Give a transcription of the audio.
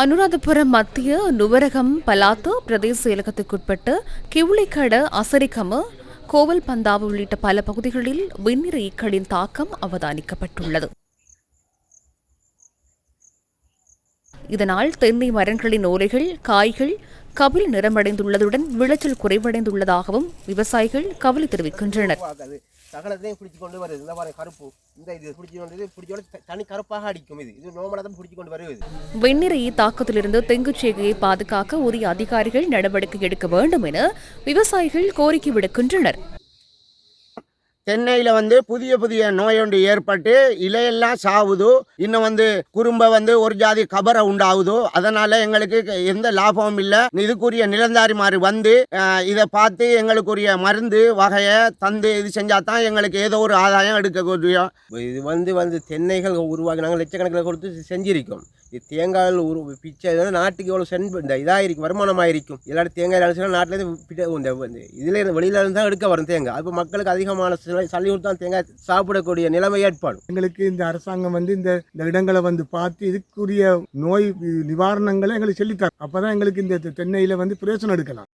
அனுராதபுரம் மத்திய நுவரகம் பலாத்து பிரதேச செயலகத்துக்குட்பட்ட கிவுளிக்கட அசரிகம கோவல் பந்தாவு உள்ளிட்ட பல பகுதிகளில் வெண்ணிற ஈக்களின் தாக்கம் அவதானிக்கப்பட்டுள்ளது. இதனால் தென்னை மரங்களின் ஓலைகள் காய்கள் கபில் நிறமடைந்துள்ளதுடன் விளைச்சல் குறைவடைந்துள்ளதாகவும் விவசாயிகள் கவலை தெரிவிக்கின்றனர். சகலத்தையும் பிடிச்சு கொண்டு வருது இந்த மாதிரி கருப்பு. இந்த இது பிடிச்சி கொண்டு பிடிச்சோட தனி கருப்பாக அடிக்கும் இது. இது நோமலாக தான் பிடிச்சி கொண்டு வருது வெண்ணிறையை தாக்கத்திலிருந்து தெங்குச்சேகையை பாதுகாக்க உரிய அதிகாரிகள் நடவடிக்கை எடுக்க வேண்டும் என விவசாயிகள் கோரிக்கை விடுக்கின்றனர். தென்னையில் வந்து புதிய புதிய நோய் ஒன்று ஏற்பட்டு இலையெல்லாம் சாவுது இன்னும் வந்து குறும்ப வந்து ஒரு ஜாதி கபரை உண்டாகுதோ அதனால எங்களுக்கு எந்த லாபமும் இல்லை. இதுக்குரிய நிலந்தாரிமாறு வந்து இதை பார்த்து எங்களுக்குரிய மருந்து வகையை தந்து இது செஞ்சால் தான் எங்களுக்கு ஏதோ ஒரு ஆதாயம் எடுக்கக்கூடிய இது வந்து வந்து தென்னைகள் உருவாக்கி நாங்கள் லட்சக்கணக்கில் கொடுத்து செஞ்சிருக்கோம். தேங்காயில் உரு பிச்சை இதெல்லாம் நாட்டுக்கு எவ்வளோ சென் இந்த இதாக இருக்கும் வருமானமாக இருக்கும் எல்லாரும் தேங்காய் அழைச்சினா நாட்டிலேருந்து இந்த இந்த இதில் இருந்து வெளியில இருந்து தான் எடுக்க வரும் தேங்காய். அப்போ மக்களுக்கு அதிகமான சில- கொடுத்து தான் தேங்காய் சாப்பிடக்கூடிய நிலைமை ஏற்பாடு எங்களுக்கு இந்த அரசாங்கம் வந்து இந்த இந்த இடங்களை வந்து பார்த்து இதுக்குரிய நோய் நிவாரணங்களை எங்களுக்கு சொல்லித்தார் அப்போ தான் எங்களுக்கு இந்த தென்னையில் வந்து பிரயோசனம் எடுக்கலாம்.